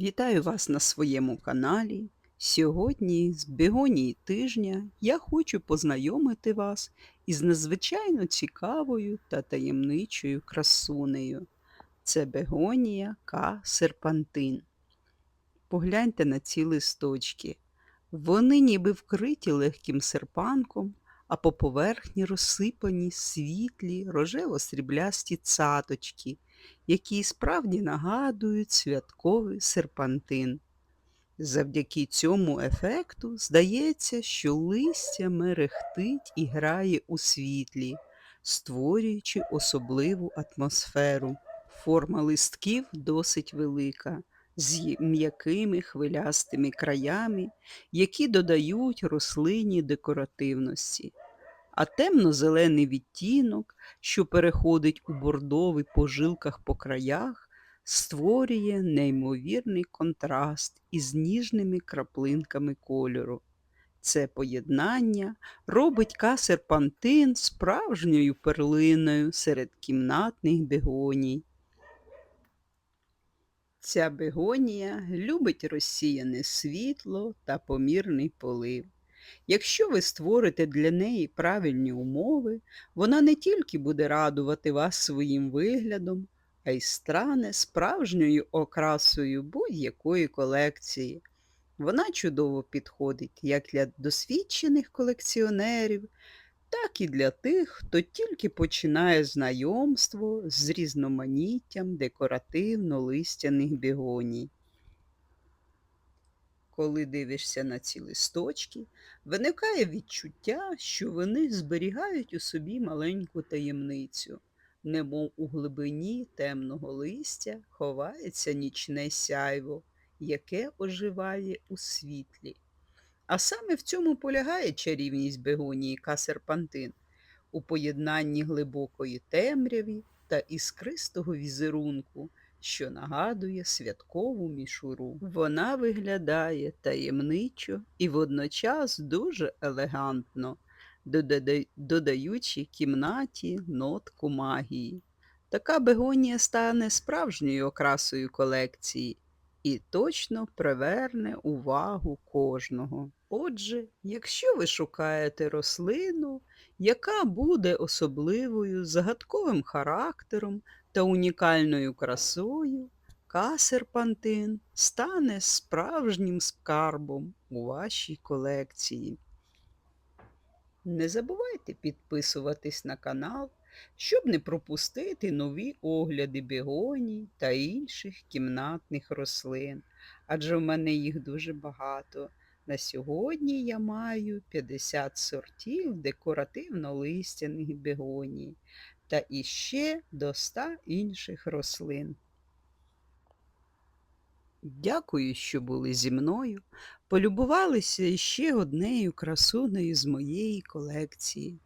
Вітаю вас на своєму каналі. Сьогодні з бегонії тижня я хочу познайомити вас із надзвичайно цікавою та таємничою красунею. Це бегонія К. серпантин. Погляньте на ці листочки. Вони ніби вкриті легким серпанком, а по поверхні розсипані світлі рожево-сріблясті цаточки, які справді нагадують святковий серпантин. Завдяки цьому ефекту здається, що листя мерехтить і грає у світлі, створюючи особливу атмосферу. Форма листків досить велика, з м'якими хвилястими краями, які додають рослині декоративності. А темно-зелений відтінок, що переходить у бордовий по жилках по краях, створює неймовірний контраст із ніжними краплинками кольору. Це поєднання робить касерпантин справжньою перлиною серед кімнатних бегоній. Ця бегонія любить розсіяне світло та помірний полив. Якщо ви створите для неї правильні умови, вона не тільки буде радувати вас своїм виглядом, а й стане справжньою окрасою будь-якої колекції. Вона чудово підходить як для досвідчених колекціонерів, так і для тих, хто тільки починає знайомство з різноманіттям декоративно-листяних бігоній. Коли дивишся на ці листочки, виникає відчуття, що вони зберігають у собі маленьку таємницю, немов у глибині темного листя ховається нічне сяйво, яке оживає у світлі. А саме в цьому полягає чарівність бегонії касерпантин у поєднанні глибокої темряві та іскристого візерунку, що нагадує святкову мішуру. Вона виглядає таємничо і водночас дуже елегантно, додаючи кімнаті нотку магії. Така бегонія стане справжньою окрасою колекції і точно приверне увагу кожного. Отже, якщо ви шукаєте рослину, яка буде особливою, загадковим характером та унікальною красою, касерпантин стане справжнім скарбом у вашій колекції. Не забувайте підписуватись на канал, щоб не пропустити нові огляди бегоній та інших кімнатних рослин, адже в мене їх дуже багато. На сьогодні я маю 50 сортів декоративно-листяних бегоній та іще до 100 інших рослин. Дякую, що були зі мною, полюбувалися іще однею красунею з моєї колекції.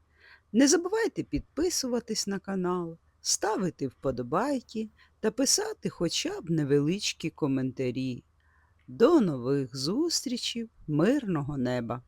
Не забувайте підписуватись на канал, ставити вподобайки та писати хоча б невеличкі коментарі. До нових зустрічей, мирного неба!